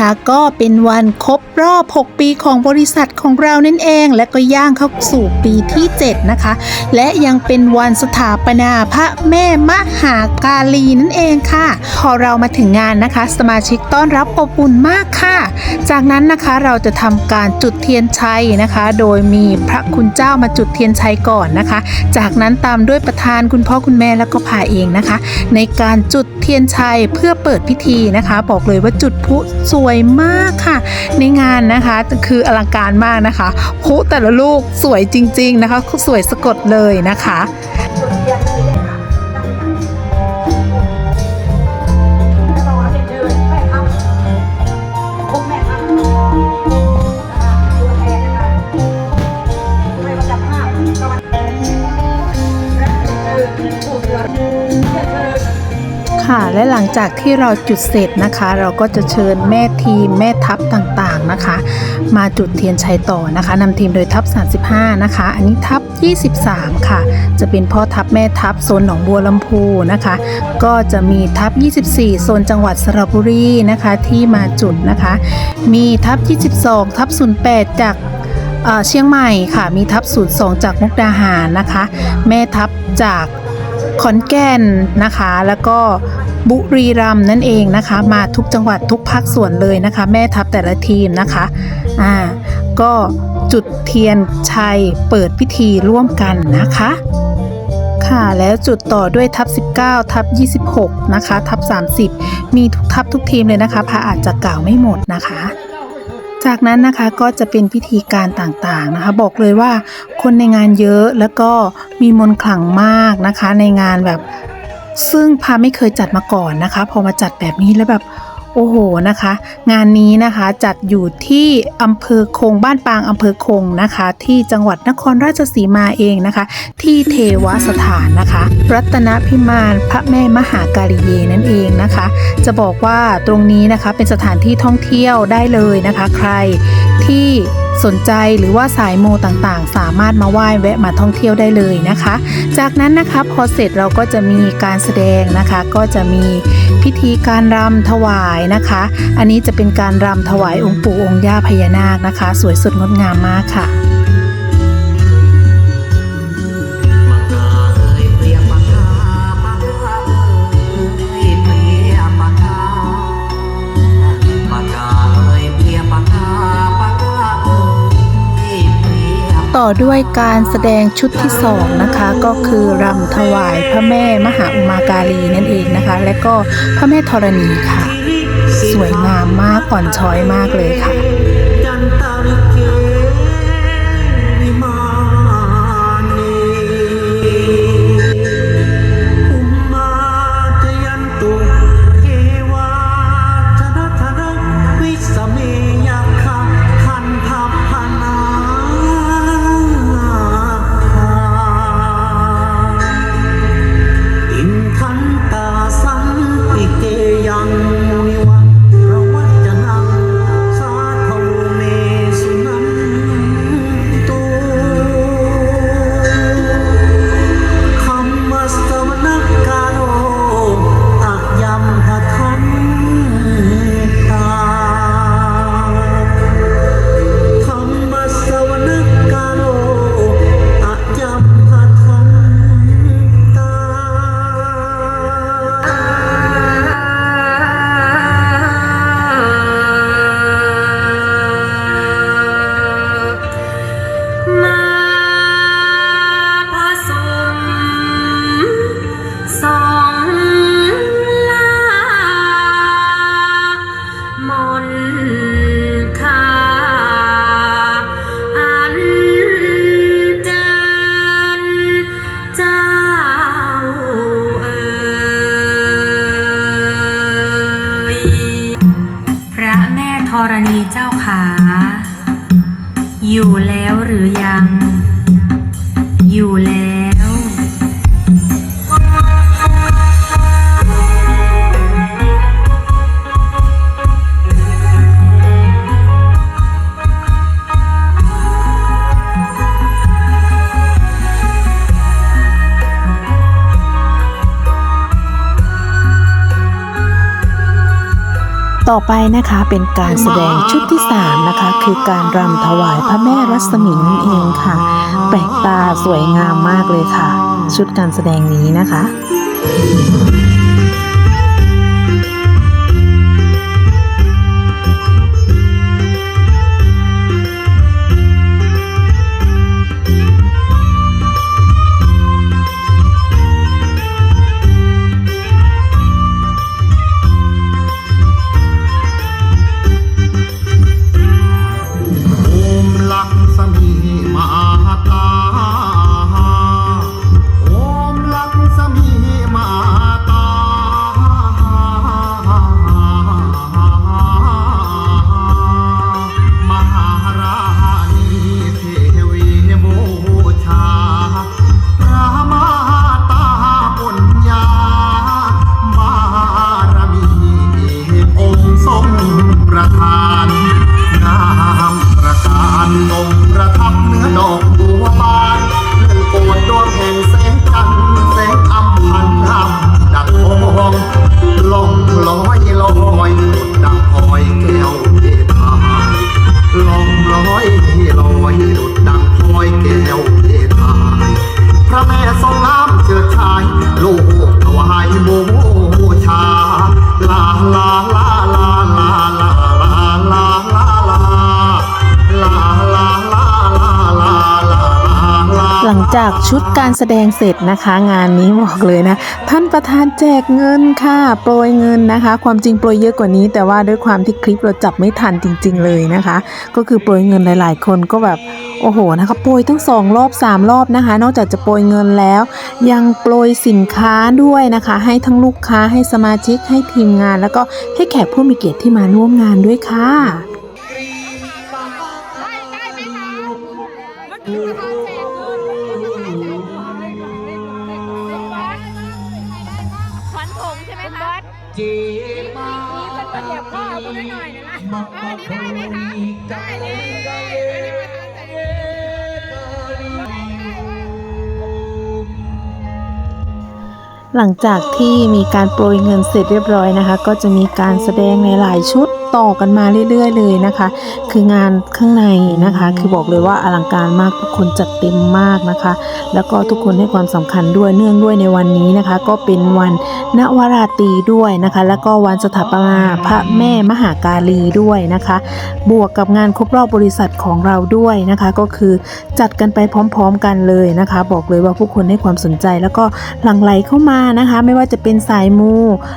นะคะ ก็เป็นวันครบ รอบ 6 ปีของบริษัทของเรานั่นเอง และก็ย่างเข้าสู่ปีที่ 7 นะคะ และยังเป็นวันสถาปนาพระแม่มหากาลีนั่นเองค่ะ พอเรามาถึงงานนะคะ สมาชิกต้อนรับอบอุ่นมากค่ะ จากนั้นนะคะเราจะทำการจุดเทียนชัยนะคะ โดยมีพระคุณเจ้ามาจุดเทียนชัยก่อนนะคะ จากนั้นตามด้วยประธานคุณพ่อคุณแม่แล้วก็พาเองนะคะ ในการจุดเทียนชัยเพื่อเปิดพิธีนะคะ บอกเลยว่าจุดพลุสวยมากค่ะ ในงานนะคะ คืออลังการมากนะคะพุแต่ละลูกสวยจริง ๆนะคะ สวยสะกดเลยนะคะ และหลังจากที่เราจุดเสร็จนะคะ เราก็จะเชิญแม่ทีมแม่ทัพต่างๆนะคะ มาจุดเทียนชัยต่อนะคะนำทีมโดยทัพ 35 นะคะ อันนี้ทัพ 23 ค่ะ จะเป็นพ่อทัพแม่ทัพโซนหนองบัวลำพูนะคะ ก็จะมีทัพ 24 โซนจังหวัดสระบุรีนะคะที่มาจุดนะคะ มีทัพ 22 ทัพ 08 จากเอ่อเชียงใหม่ค่ะ มีทัพศูนย์สองจากมุกดาหารนะคะ แม่ทัพจากขอนแก่นนะคะ แล้วก็ บุรีรัมย์นั่นเองนะคะ มาทุกจังหวัดทุกภาคส่วนเลยนะคะ แม่ทัพแต่ละทีมนะคะอ่าก็จุดเทียนชัยเปิดพิธีร่วมกันนะคะค่ะแล้วจุดต่อด้วยทัพ19 ทัพ26 นะคะ ทัพ30 มีทุกทัพทุกทีมเลยนะคะพระอาจจะกล่าวไม่หมดนะคะ จากนั้นนะคะก็จะเป็นพิธีการต่างๆนะคะ บอกเลยว่าคนในงานเยอะแล้วก็มีมนต์ขลังมากนะคะ ในงานแบบ ซึ่งพาไม่เคยจัดมาก่อนนะคะ พอมาจัดแบบนี้แล้วแบบโอ้โหนะคะ งานนี้นะคะจัดอยู่ที่อำเภอคงบ้านปางอำเภอคงนะคะ ที่จังหวัดนครราชสีมาเองนะคะ ที่เทวสถานนะคะ รัตนพิมานพระแม่มหาการิเยนั่นเองนะคะ จะบอกว่าตรงนี้นะคะเป็นสถานที่ท่องเที่ยวได้เลยนะคะ ใครที่ สนใจหรือว่าสายโมต่างๆ สามารถมาไหว้แวะมาท่องเที่ยวได้เลยนะคะ จากนั้นนะคะพอเสร็จเราก็จะมีการแสดงนะคะ ก็จะมีพิธีการรำถวายนะคะ อันนี้จะเป็นการรำถวายองค์ปู่องค์ย่าพญานาคนะคะ สวยสดงดงามมากค่ะ ต่อด้วยการแสดงชุดที่สองนะคะก็คือรำถวายพระแม่มหาอุมาการีนั่นเองนะคะ และก็พระแม่ธรณีค่ะ สวยงามมากอ่อนช้อยมากเลยค่ะ รณีเจ้าขา อยู่แล้วหรือยัง อยู่แล้ว ต่อไปนะคะเป็นการแสดงชุดที่ 3 นะคะ คือการรำถวายพระแม่รัศมีนั่นเองค่ะ แปลกตาสวยงามมากเลยค่ะ ชุดการแสดงนี้นะคะ จากชุดการแสดงเสร็จนะคะ งานนี้บอกเลยนะ ท่านประธานแจกเงินค่ะ โปรยเงินนะคะ ความจริงโปรยเยอะกว่านี้ แต่ว่าด้วยความที่คลิปเราจับไม่ทันจริง ๆ เลยนะคะ ก็คือโปรยเงินหลาย ๆ คนก็แบบโอ้โหนะคะโปรยทั้งสองรอบสามรอบนะคะ นอกจากจะโปรยเงินแล้ว ยังโปรยสินค้าด้วยนะคะ ให้ทั้งลูกค้าให้สมาชิกให้ทีมงาน แล้วก็ให้แขกผู้มีเกียรติที่มาร่วมงานด้วยค่ะ จีมามีเป็นระเบียบข้อเอาคุณหน่อยนะเออนี่ได้ไหมคะได้เลยหลังจากที่มีการโปรยเงินเสร็จเรียบร้อยนะคะ ก็จะมีการแสดงในหลายชุด ต่อกันมาเรื่อยๆ เลยนะคะ คืองานข้างในนะคะ คือบอกเลยว่าอลังการมากทุกคนจัดเต็มมากนะคะ แล้วก็ทุกคนให้ความสำคัญด้วยเนื่องด้วยในวันนี้นะคะ ก็เป็นวันนวราตรีด้วยนะคะ แล้วก็วันสถาปนาพระแม่มหากาลีด้วยนะคะ บวกกับงานครบรอบบริษัทของเราด้วยนะคะ ก็คือจัดกันไปพร้อม ๆ กันเลยนะคะ บอกเลยว่าผู้คนให้ความสนใจแล้วก็หลั่งไหลเข้ามานะคะ ไม่ว่าจะเป็นสายมู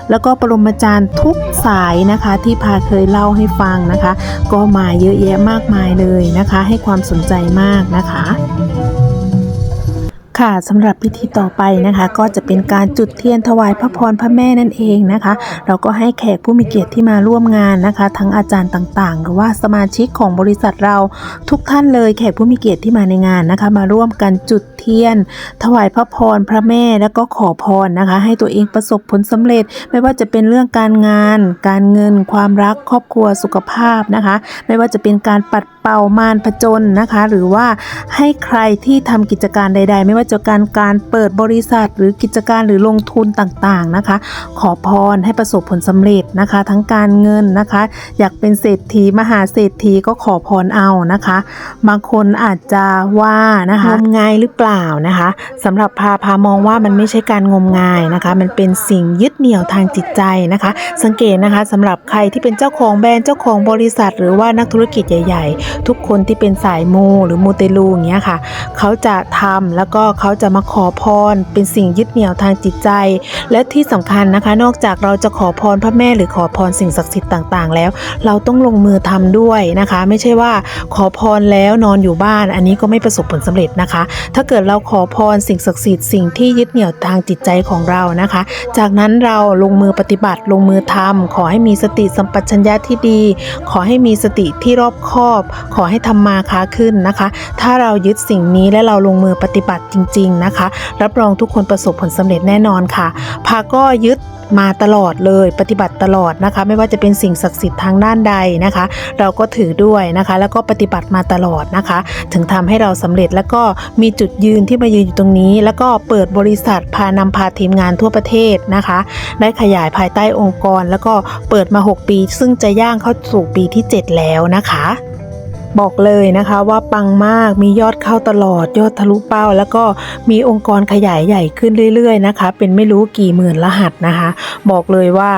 แล้วก็ปรมาจารย์ทุกสายนะคะที่พาเคยเล่าให้ฟังนะคะ ก็มาเยอะแยะมากมายเลยนะคะ ให้ความสนใจมากนะคะ ค่ะสำหรับพิธีต่อไปนะคะ ก็จะเป็นการจุดเทียนถวายพระพรพระแม่นั่นเองนะคะ เราก็ให้แขกผู้มีเกียรติที่มาร่วมงานนะคะ ทั้งอาจารย์ต่างๆ หรือว่าสมาชิกของบริษัทเราทุกท่านเลยแขกผู้มีเกียรติที่มาในงานนะคะ มาร่วมกันจุดเทียน ถวายพระพรพระแม่แล้วก็ขอพรนะคะ ให้ตัวเองประสบผลสำเร็จ ไม่ว่าจะเป็นเรื่องการงาน การเงิน ความรักครอบครัวสุขภาพนะคะ ไม่ว่าจะเป็นการปัดเป่ามารผจญนะคะ หรือว่าให้ใครที่ทำกิจการใด ๆ ไม่ว่าจะการการเปิดบริษัทหรือกิจการหรือลงทุนต่างๆนะคะ ขอพรให้ประสบผลสำเร็จนะคะ ทั้งการเงินนะคะ อยากเป็นเศรษฐีมหาเศรษฐีก็ขอพรเอานะคะ บางคนอาจจะว่านะคะงมงายหรือเปล่านะคะสำหรับพาพามองว่ามันไม่ใช่การงมงายนะคะ มันเป็นสิ่งยึดเหนี่ยวทางจิตใจนะคะ สังเกตนะคะสำหรับใครที่เป็นเจ้าของแบรนด์เจ้าของบริษัท หรือว่านักธุรกิจใหญ่ ๆ ทุกคนที่เป็นสายมูหรือมูเตลูอย่างเงี้ยค่ะ เขาจะทำแล้วก็เขาจะมาขอพร เป็นสิ่งยึดเหนี่ยวทางจิตใจ และที่สำคัญนะคะ นอกจากเราจะขอพรพระแม่หรือขอพรสิ่งศักดิ์สิทธิ์ต่างๆ แล้ว เราต้องลงมือทำด้วยนะคะ ไม่ใช่ว่าขอพรแล้วนอนอยู่บ้าน อันนี้ก็ไม่ประสบผลสำเร็จนะคะ ถ้าเกิดเราขอพรสิ่งศักดิ์สิทธิ์สิ่งที่ยึดเหนี่ยวทางจิตใจของเรานะคะ จากนั้นเราลงมือปฏิบัติลงมือทำขอให้มีสติสัมปชัญญะที่ดี ขอให้มีสติที่รอบคอบ ขอให้ทำมาค้าขึ้นนะคะ ถ้าเรายึดสิ่งนี้และเราลงมือปฏิบัติจริงๆนะคะ รับรองทุกคนประสบผลสำเร็จแน่นอนค่ะพาก็ยึดมาตลอดเลยปฏิบัติตลอดนะคะ ไม่ว่าจะเป็นสิ่งศักดิ์สิทธิ์ทางด้านใดนะคะ เราก็ถือด้วยนะคะ แล้วก็ปฏิบัติมาตลอดนะคะ ถึงทำให้เราสำเร็จแล้วก็มีจุดยืนที่มายืนอยู่ตรงนี้ แล้วก็เปิดบริษัทพานำพาทีมงานทั่วประเทศนะคะ ได้ขยายภายใต้องค์กร แล้วก็เปิดมา 6 ปี ซึ่งจะย่างเข้าสู่ปีที่ 7 แล้วนะคะ บอกเลยนะคะว่าปังมากมียอดเข้าตลอดยอดทะลุเป้า แล้วก็มีองค์กรขยายใหญ่ขึ้นเรื่อยๆนะคะ เป็นไม่รู้กี่หมื่นรหัสนะคะ บอกเลยว่า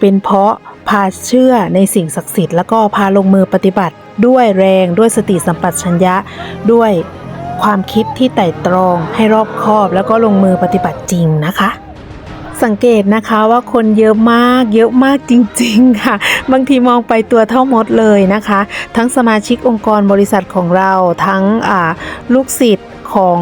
เป็นเพราะพาเชื่อในสิ่งศักดิ์สิทธิ์แล้วก็พาลงมือปฏิบัติ ด้วยแรงด้วยสติสัมปชัญญะด้วยความคิดที่ไต่ตรองให้รอบคอบ แล้วก็ลงมือปฏิบัติจริงนะคะ สังเกตนะคะว่าคนเยอะมากเยอะมากจริง ๆ ค่ะ บางทีมองไปตัวเท่ามดเลยนะคะ ทั้งสมาชิกองค์กรบริษัทของเราทั้งลูกศิษย์ของ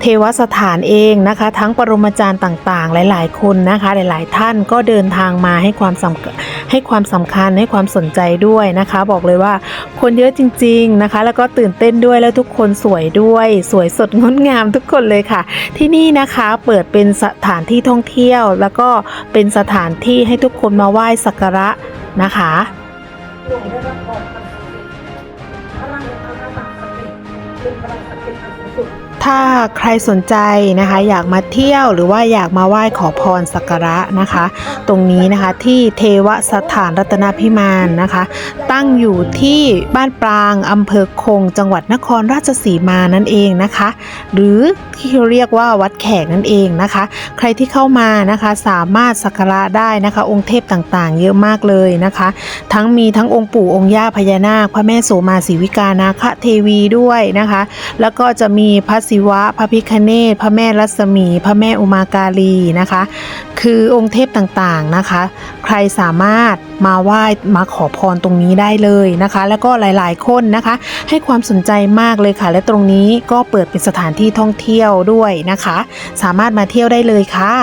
เทวสถานเองนะคะ ทั้งปรมาจารย์ต่างๆ หลาย ๆ คนนะคะ หลาย ๆ ท่านก็เดินทางมาให้ความสำคัญ ให้ความสำคัญให้ความสนใจด้วยนะคะ บอกเลยว่าคนเยอะจริง ๆนะคะ แล้วก็ตื่นเต้นด้วยแล้วทุกคนสวยด้วย สวยสดงดงามทุกคนเลยค่ะ ที่นี่นะคะเปิดเป็นสถานที่ท่องเที่ยว แล้วก็เป็นสถานที่ให้ทุกคนมาไหว้สักการะนะคะหน่วยได้รับบอกพลังอมตะสติเป็นพลังศักดิ์สิทธิ์อันสูงสุด ถ้าใครสนใจนะคะอยากมาเที่ยวหรือว่าอยากมาไหว้ขอพรสักการะนะคะ ตรงนี้นะคะที่เทวสถานรัตนพิมานนะคะ ตั้งอยู่ที่บ้านปรางอำเภอคง จังหวัดนครราชสีมานั่นเองนะคะ หรือที่เรียกว่าวัดแขกนั่นเองนะคะ ใครที่เข้ามานะคะสามารถสักการะได้นะคะ องค์เทพต่างๆ เยอะมากเลยนะคะ ทั้งมีทั้งองค์ปู่องค์ย่าพญานาคพระแม่โสมาศรีวิกานาคเทวีด้วยนะคะ แล้วก็จะมีพระศิวะ พระพิคเนตพระแม่รัศมี พระแม่อุมากาลีนะคะ คือองค์เทพต่างๆนะคะ ใครสามารถมาไหว้มาขอพรตรงนี้ได้เลยนะคะ แล้วก็หลายๆคนนะคะ ให้ความสนใจมากเลยค่ะ และตรงนี้ก็เปิดเป็นสถานที่ท่องเที่ยวด้วยนะคะ สามารถมาเที่ยวได้เลยค่ะ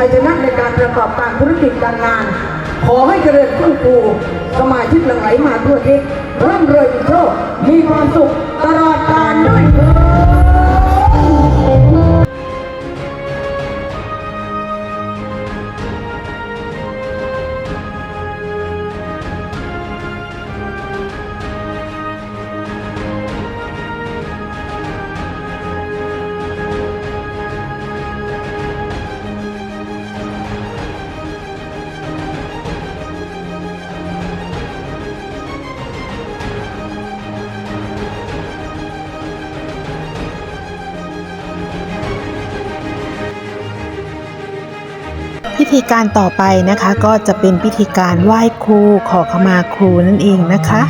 ชัยชนะในการประกอบการธุรกิจการงาน ขอให้เจริญขึ้นฟูสมาชิกหลั่งไหลมาทั่วทิศร่ำรวยมีโชคมีความสุขตลอดกาลด้วย ธีการต่อไปนะคะ ก็จะเป็นพิธีการไหว้ครูขอขมาครูนั่นเองนะคะ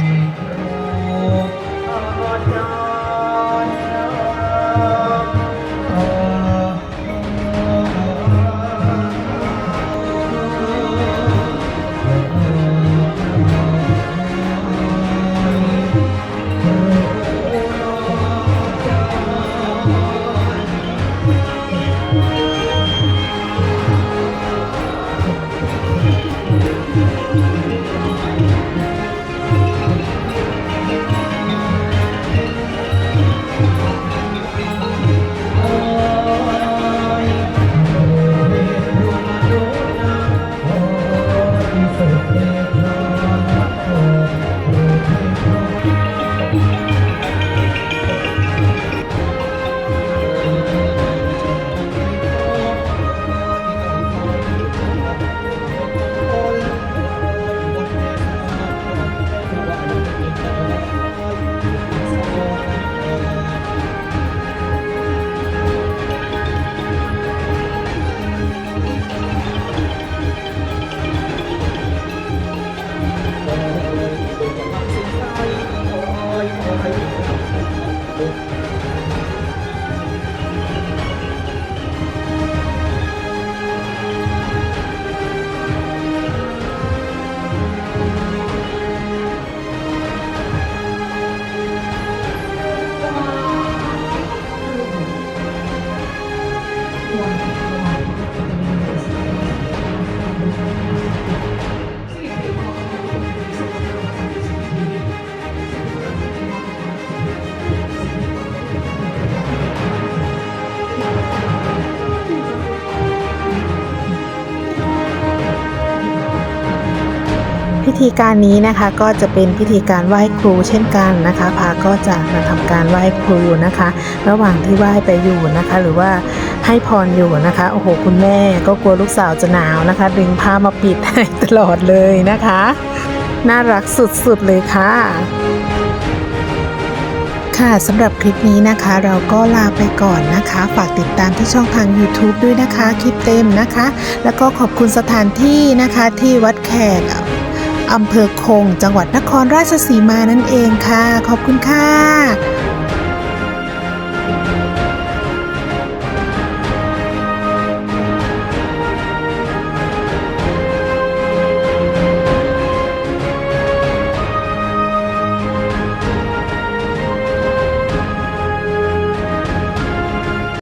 ธีการนี้นะคะก็จะเป็นพิธีการไหว้ครูเช่นกันนะคะพาก็จะมาทำการไหว้ครูนะคะ ระหว่างที่ไหว้ไปอยู่นะคะ หรือว่าให้พรอยู่นะคะโอ้โหคุณแม่ก็กลัวลูกสาวจะหนาวนะคะ ดึงผ้ามาปิดให้ตลอดเลยนะคะ น่ารักสุดๆเลยค่ะค่ะสำหรับคลิปนี้นะคะเราก็ลาไปก่อนนะคะ ฝากติดตามที่ช่องทาง YouTube ด้วยนะคะ คลิปเต็มนะคะ แล้วก็ขอบคุณสถานที่นะคะที่วัดแขก อำเภอคง จังหวัดนครราชสีมานั่นเองค่ะ ขอบคุณค่ะ